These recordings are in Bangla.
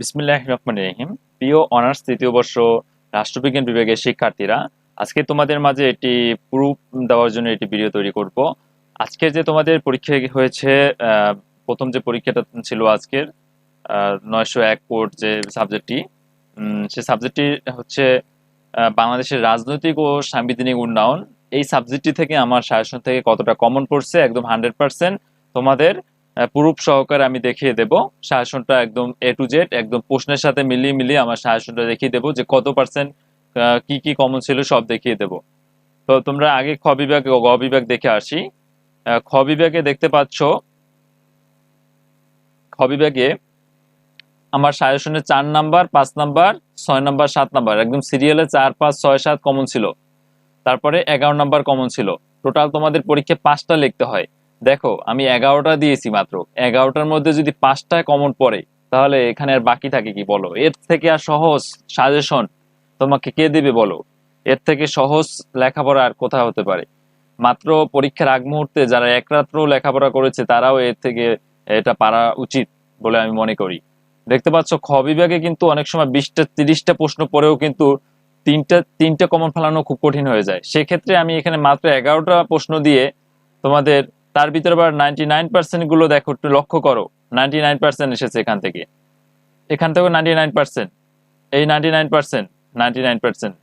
বিসমিল্লাহ রহমান রহিম। প্রিয় অনার্স তৃতীয় বর্ষ রাষ্ট্রবিজ্ঞান বিভাগের শিক্ষার্থীরা, আজকে তোমাদের মাঝে একটি প্রুফ দেওয়ার জন্য একটি ভিডিও তৈরি করব। আজকে যে তোমাদের পরীক্ষা হয়েছে প্রথম যে পরীক্ষাটা ছিল আজকের নয়শো এক কোড যে সাবজেক্টটি সে সাবজেক্টটি হচ্ছে বাংলাদেশের রাজনৈতিক ও সাংবিধানিক উন্নয়ন। এই সাবজেক্টটি থেকে আমার সাজেশন থেকে কতটা কমন পড়ছে, একদম হান্ড্রেড পার্সেন্ট তোমাদের প্রুফ সহকারে আমি দেখিয়ে দেব। শাসনটা একদম এ টু জেড একদম প্রশ্নের সাথে মিলিয়ে মিলিয়ে আমার শাসনটা দেখিয়ে দেবো যে কত পার্সেন্ট কি কি কমন ছিল সব দেখিয়ে দেব। তো তোমরা আগে খ বিভাগ, গ বিভাগ দেখে আসি। খ বিভাগে দেখতে পাচ্ছ, খ বিভাগে আমার সাজেশনে চার নাম্বার, পাঁচ নাম্বার, ছয় নাম্বার, সাত নাম্বার, একদম সিরিয়ালে চার, পাঁচ, ছয়, সাত কমন ছিল। তারপরে এগারো নাম্বার কমন ছিল। টোটাল তোমাদের পরীক্ষায় পাঁচটা লিখতে হয়। দেখো, আমি এগারোটা দিয়েছি মাত্র। এগারোটার মধ্যে যদি পাঁচটা কমন পড়ে, তাহলে এখানে আর বাকি থাকে কি বলো? এর থেকে আর সহজ সাজেশন তোমাকে কে দিবে বলো? এর থেকে সহজ লেখাপড়া আর কোথাও হতে পারে। মাত্র পরীক্ষার আগ মুহূর্তে যারা এক রাত্র লেখাপড়া করেছে, তারাও এর থেকে এটা পারা উচিত বলে আমি মনে করি। দেখতে পাচ্ছ, খ বিভাগে কিন্তু অনেক সময় বিশটা, তিরিশটা প্রশ্ন পরেও কিন্তু তিনটা তিনটা কমন ফেলানো খুব কঠিন হয়ে যায়। সেক্ষেত্রে আমি এখানে মাত্র এগারোটা প্রশ্ন দিয়ে তোমাদের তার ভিতরে আবার নাইনটি নাইন পার্সেন্টগুলো দেখো একটু লক্ষ্য করো। নাইনটি নাইন পার্সেন্ট এসেছে এখান থেকে। এখান থেকেও নাইনটি নাইন পার্সেন্ট এই ninety nine percent ninety nine percent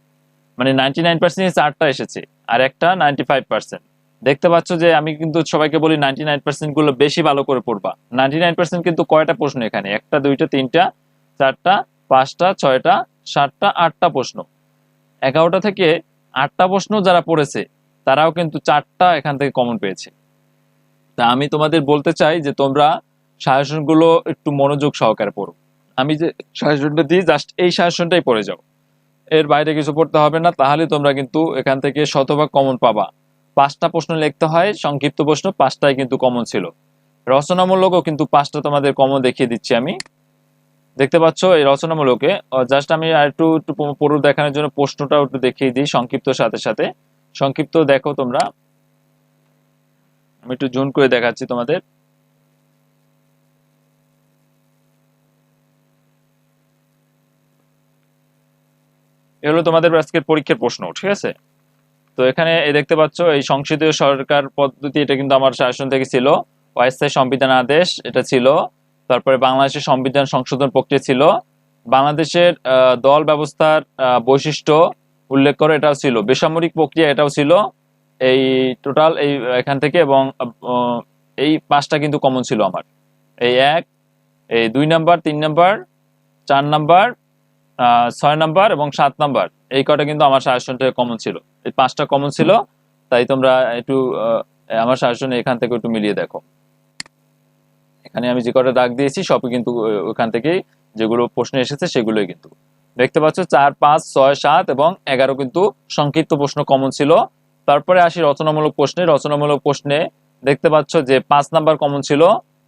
মানে নাইনটি নাইন পার্সেন্ট চারটা এসেছে, আর একটা নাইনটি ফাইভ পার্সেন্ট দেখতে পাচ্ছ যে আমি কিন্তু সবাইকে বলি নাইনটি নাইন পার্সেন্টগুলো বেশি ভালো করে পড়বা। নাইনটি নাইন পার্সেন্ট কিন্তু কয়টা প্রশ্ন এখানে? একটা, দুইটা, তিনটা, চারটা, পাঁচটা, ছয়টা, সাতটা, আটটা প্রশ্ন। এগারোটা থেকে আটটা প্রশ্ন যারা পড়েছে, তারাও কিন্তু চারটা এখান থেকে কমন পেয়েছে। তা আমি তোমাদের বলতে চাই যে তোমরা সাজেশনগুলো একটু মনোযোগ সহকারে পড়ো। আমি যে সাজেশনটা দিই জাস্ট এই সাজেশনটাই পড়ে যাও। এর বাইরে কিছু পড়তে হবে না, তাহলে তোমরা কিন্তু এখান থেকে শতভাগ কমন পাবা। পাঁচটা প্রশ্ন লিখতে হয়, সংক্ষিপ্ত প্রশ্ন, পাঁচটাই কিন্তু কমন ছিল। রচনামূলকও কিন্তু পাঁচটা তোমাদের কমন দেখিয়ে দিচ্ছি আমি। দেখতে পাচ্ছ এই রচনামূলকে জাস্ট আমি আর একটু একটু পুরো দেখানোর জন্য প্রশ্নটাও একটু দেখিয়ে দিই সংক্ষিপ্ত সাথে সাথে। সংক্ষিপ্ত দেখো তোমরা। আমি একটু জুন করে দেখাচ্ছি তোমাদের। এ হলো তোমাদের আজকের পরীক্ষার প্রশ্ন, ঠিক আছে? তো এখানে দেখতে পাচ্ছ, এই সংসদীয় সরকার পদ্ধতি এটা কিন্তু আমার শাসন থেকে ছিল। অস্থায়ী সংবিধান আদেশ এটা ছিল। তারপরে বাংলাদেশের সংবিধান সংশোধন প্রক্রিয়া ছিল। বাংলাদেশের দল ব্যবস্থার বৈশিষ্ট্য উল্লেখ করে, এটাও ছিল। বেসামরিক প্রক্রিয়া এটাও ছিল। এই টোটাল এই, এখান থেকে এবং এই পাঁচটা কিন্তু কমন ছিল আমার। এই এক, এই দুই নাম্বার তিন নাম্বার চার নাম্বার ছয় নাম্বার এবং সাত নাম্বার এই কটা কিন্তু আমার সাজেশন থেকে কমন ছিল। এই পাঁচটা কমন ছিল, তাই তোমরা একটু আমার সাজেশনে এখান থেকে একটু মিলিয়ে দেখো। এখানে আমি যে কটা দাগ দিয়েছি, সবই কিন্তু ওখান থেকেই যেগুলো প্রশ্ন এসেছে সেগুলোই কিন্তু। দেখতে পাচ্ছ, চার, পাঁচ, ছয়, সাত এবং এগারো কিন্তু সংক্ষিপ্ত প্রশ্ন কমন ছিল। তারপরে আসি রচনামূলক প্রশ্নে। রচনামূলক প্রশ্নে দেখতে পাচ্ছ যে পাঁচ নাম্বার কমন ছিল,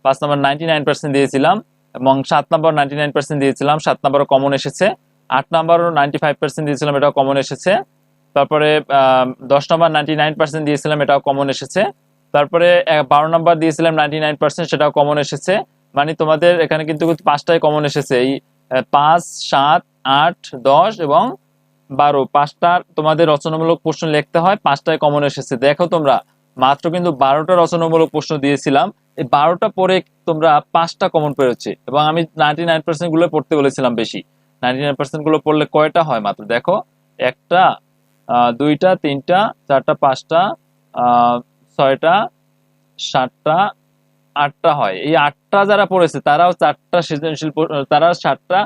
পাঁচ নাম্বার নাইনটি নাইন পার্সেন্ট দিয়েছিলাম এবং সাত নাম্বার নাইনটি নাইন পার্সেন্ট দিয়েছিলাম, সাত নাম্বারও কমন এসেছে। আট নাম্বারও নাইনটি ফাইভ পার্সেন্ট দিয়েছিলাম, এটাও কমন এসেছে। তারপরে দশ নাম্বার নাইনটি নাইন পার্সেন্ট দিয়েছিলাম, এটাও কমন এসেছে। তারপরে বারো নাম্বার দিয়েছিলাম নাইনটি নাইন পার্সেন্ট সেটাও কমন এসেছে। মানে তোমাদের এখানে কিন্তু পাঁচটাই কমন এসেছে। এই পাঁচ, সাত, আট, দশ এবং বারো, পাঁচটা তোমাদের রচনামূলক প্রশ্ন লিখতে হয়, পাঁচটায় কমন এসেছে। দেখো তোমরা, মাত্র কিন্তু বারোটা রচনামূলক প্রশ্ন দিয়েছিলাম। এই বারোটা পরে তোমরা পাঁচটা কমন পেয়েছে এবং আমি নাইনটি নাইন পার্সেন্টগুলো পড়তে বলেছিলাম বেশি। নাইনটি নাইন পার্সেন্টগুলো পড়লে কয়টা হয় মাত্র? দেখো, একটা দুইটা, তিনটা, চারটা, পাঁচটা ছয়টা, সাতটা, আটটা হয়। এই আটটা যারা পড়েছে, তারাও চারটা সৃজনশীল তারা সাতটা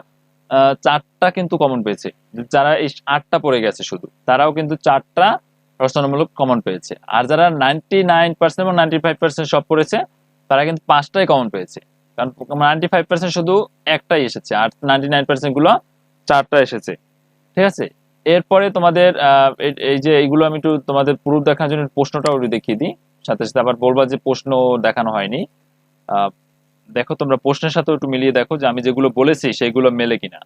চারটা কিন্তু কমন পেয়েছে। যারা এই আটটা পড়ে গেছে শুধু, তারাও কিন্তু চারটা রচনামূলক কমন পেয়েছে। আর যারা নাইনটি নাইন পার্সেন্ট এবং নাইনটি ফাইভ পার্সেন্ট সব পড়েছে, তারা কিন্তু পাঁচটাই কমন পেয়েছে। কারণ নাইনটি ফাইভ পার্সেন্ট শুধু একটাই এসেছে, আর নাইনটি নাইন পার্সেন্টগুলো চারটা এসেছে। ঠিক আছে? এরপরে তোমাদের এই- যে এইগুলো আমি একটু তোমাদের প্রুফ দেখানোর জন্য প্রশ্নটাও দেখিয়ে দিই। সাথে সাথে আবার বলবা যে প্রশ্ন দেখানো হয়নি। দেখো, তোমরা প্রশ্নের সাথে একটু মিলিয়ে দেখো যে আমি যেগুলো বলেছি সেগুলো মেলে কিনা।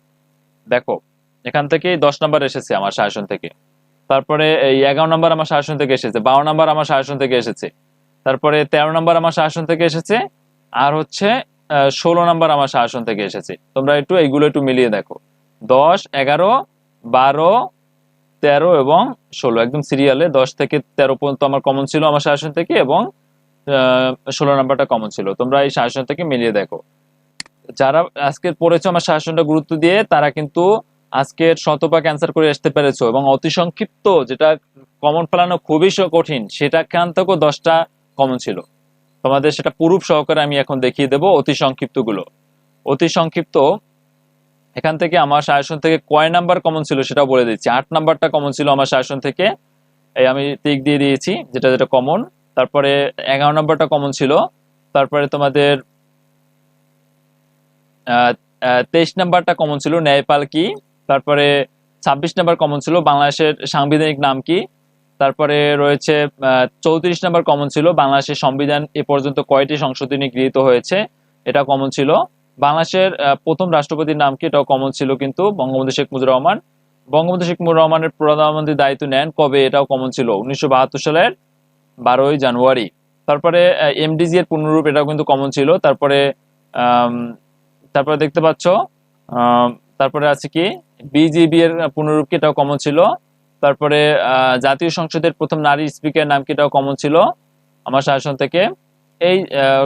দেখো, এখান থেকে দশ নাম্বার এসেছে আমার শাসন থেকে। তারপরে এই এগারো নাম্বার আমার শাসন থেকে এসেছে, বারো নাম্বার আমার শাসন থেকে এসেছে, তারপরে তেরো নাম্বার আমার শাসন থেকে এসেছে, আর হচ্ছে ষোলো নাম্বার আমার শাসন থেকে এসেছে। তোমরা একটু এইগুলো একটু মিলিয়ে দেখো। দশ, এগারো, বারো, তেরো এবং ষোলো, একদম সিরিয়ালে দশ থেকে তেরো পর্যন্ত আমার কমন ছিল আমার শাসন থেকে এবং ষোলো নাম্বারটা কমন ছিল। তোমরা এই থেকে মিলিয়ে দেখো। যারা আজকে পড়েছো আমার শাসনটা গুরুত্ব দিয়ে, তারা কিন্তু আজকের শতভাগ অ্যান্সার করে আসতে পেরেছ এবং অতি সংক্ষিপ্ত যেটা কমন ফেলানো খুবই কঠিন, সেটা খান দশটা কমন ছিল। তোমাদের সেটা পুরুপ সহকারে আমি এখন দেখিয়ে দেবো অতি সংক্ষিপ্তগুলো অতি সংক্ষিপ্ত, এখান থেকে আমার শাসন থেকে কয় নাম্বার কমন ছিল সেটা বলে দিচ্ছি। আট নাম্বারটা কমন ছিল আমার শাসন থেকে। এই আমি টিক দিয়ে দিয়েছি, যেটা যেটা কমন তারপরে এগারো নাম্বারটা কমন ছিল। তারপরে তোমাদের তেইশ নাম্বারটা কমন ছিল ন্যায়পাল কি? তারপরে ছাব্বিশ নাম্বার কমন ছিল বাংলাদেশের সাংবিধানিক নাম কি? তারপরে রয়েছে চৌত্রিশ নাম্বার কমন ছিল বাংলাদেশের সংবিধান এ পর্যন্ত কয়টি সংশোধনী গৃহীত হয়েছে? এটা কমন ছিল। বাংলাদেশের প্রথম রাষ্ট্রপতির নাম কি? এটাও কমন ছিল কিন্তু বঙ্গবন্ধু শেখ মুজিবুর রহমান। বঙ্গবন্ধু শেখ মুজিবুর রহমানের প্রধানমন্ত্রীর দায়িত্ব নেন কবে? এটাও কমন ছিল। উনিশশো বাহাত্তর সালের বারোই জানুয়ারি। তারপরে এমডিজি এর পুনরূপ এটাও কিন্তু কমন ছিল। তারপরে তারপরে দেখতে পাচ্ছ তারপরে আছে কি? বিজিবি এর পুনরূপ কি এটাও কমন ছিল। তারপরে জাতীয় সংসদের প্রথম নারী স্পিকার নাম কি এটাও কমন ছিল আমার শাসন থেকে। এই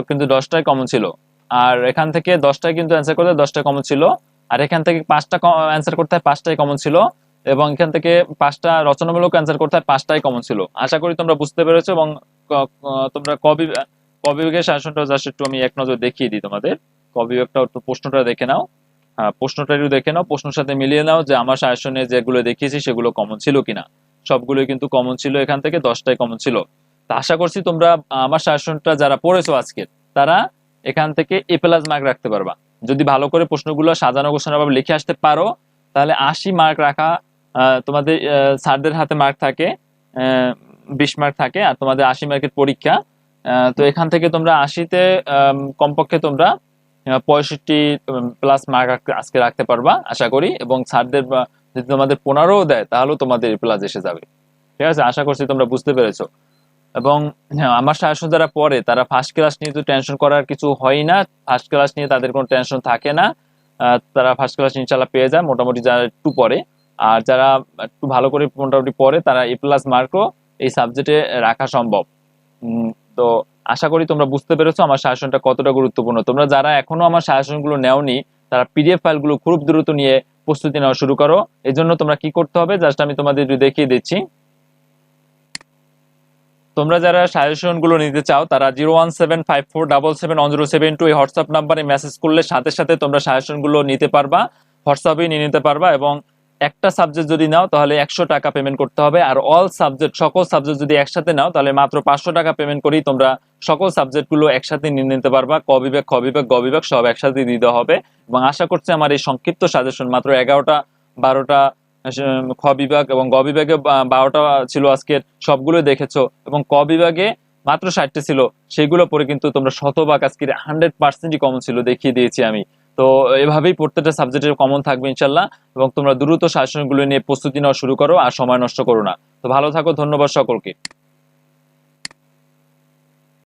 কিন্তু দশটায় কমন ছিল। আর এখান থেকে দশটায় কিন্তু অ্যান্সার করতে দশটায় কমন ছিল। আর এখান থেকে পাঁচটা অ্যান্সার করতে হয়, পাঁচটাই কমন ছিল। এবং এখান থেকে পাঁচটা রচনামূলক অ্যান্সার করতে হয়, পাঁচটাই কমন ছিল। আশা করি তোমরা বুঝতে পেরেছ এবং তোমরা কবি কবিবেগের শাসনটা জাস্ট একটু আমি এক নজর দেখিয়ে দিই তোমাদের। কবিবেগটা একটু প্রশ্নটা দেখে নাও। হ্যাঁ প্রশ্নটা একটু দেখে নাও, প্রশ্নের সাথে মিলিয়ে নাও যে আমার শাসনে যেগুলো দেখিয়েছি সেগুলো কমন ছিল কিনা। সবগুলোই কিন্তু কমন ছিল এখান থেকে, দশটাই কমন ছিল। তা আশা করছি তোমরা আমার শাসনটা যারা পড়েছো আজকে, তারা এখান থেকে এ প্লাস মার্ক রাখতে পারবা। যদি ভালো করে প্রশ্নগুলো সাজানো গোছানো লিখে আসতে পারো, তাহলে আশি মার্ক রাখা তোমাদের স্যারদের হাতে মার্ক থাকে বিশ মার্ক থাকে আর তোমাদের আশি মার্কের পরীক্ষা। তো এখান থেকে তোমরা আশিতে কমপক্ষে তোমরা পঁয়ষট্টি প্লাস মার্ক আজকে রাখতে পারবা আশা করি। এবং স্যারদের যদি তোমাদের পনেরোও দেয় তাহলেও তোমাদের প্লাস এসে যাবে। ঠিক আছে? আশা করছি তোমরা বুঝতে পেরেছ। এবং হ্যাঁ, আমার শাসন যারা পড়ে তারা ফার্স্ট ক্লাস নিয়ে তো টেনশন করার কিছু হয় না। ফার্স্ট ক্লাস নিয়ে তাদের কোনো টেনশন থাকে না। তারা ফার্স্ট ক্লাস ইনশাল্লাহ পেয়ে যায় মোটামুটি যারা একটু পড়ে। আর যারা একটু ভালো করে মোটামুটি পড়ে, তারা এ প্লাস মার্কও এই সাবজেক্টে রাখা সম্ভব। তো আশা করি তোমরা বুঝতে পেরেছ আমার শাসনটা কতটা গুরুত্বপূর্ণ। তোমরা যারা এখনও আমার শাসনগুলো নেওনি, তারা পিডিএফ ফাইলগুলো খুব দ্রুত নিয়ে প্রস্তুতি নেওয়া শুরু করো। এই জন্য তোমরা কি করতে হবে জাস্ট আমি তোমাদের দেখিয়ে দিচ্ছি। তোমরা যারা সাজেশনগুলো নিতে চাও, তারা zero one seven five four double seven one zero seven two এই হোয়াটসঅ্যাপ নাম্বারে মেসেজ করলে সাথে সাথে তোমরা সাজেশনগুলো নিতে পারবা হোয়াটসঅ্যাপে নিয়ে নিতে পারবা এবং একটা সাবজেক্ট যদি নাও, তাহলে একশো টাকা পেমেন্ট করতে হবে। আর অল সাবজেক্ট সকল সাবজেক্ট যদি একসাথে নাও, তাহলে মাত্র পাঁচশো টাকা পেমেন্ট করেই তোমরা সকল সাবজেক্টগুলো একসাথে নিয়ে নিতে পারবা। ক বিভাগ, খ বিভাগ, গ বিভাগ, সব একসাথে দিতে হবে। এবং আশা করছি আমার এই সংক্ষিপ্ত সাজেশন মাত্র এগারোটা, বারোটা খ বিভাগ এবং গ বিভাগে বারোটা ছিল আজকের সবগুলো দেখেছ। এবং ক বিভাগে মাত্র ষাটটি ছিল, সেগুলো পরে কিন্তু তোমরা শতভাগ আজকের হান্ড্রেড পার্সেন্টই কমন ছিল, দেখিয়ে দিয়েছি আমি। তো এভাবেই প্রত্যেকটা সাবজেক্টের কমন থাকবে ইনশাল্লাহ এবং তোমরা দ্রুত শাসনগুলো নিয়ে প্রস্তুতি নেওয়া শুরু করো আর সময় নষ্ট করো না। তো ভালো থাকো, ধন্যবাদ সকলকে।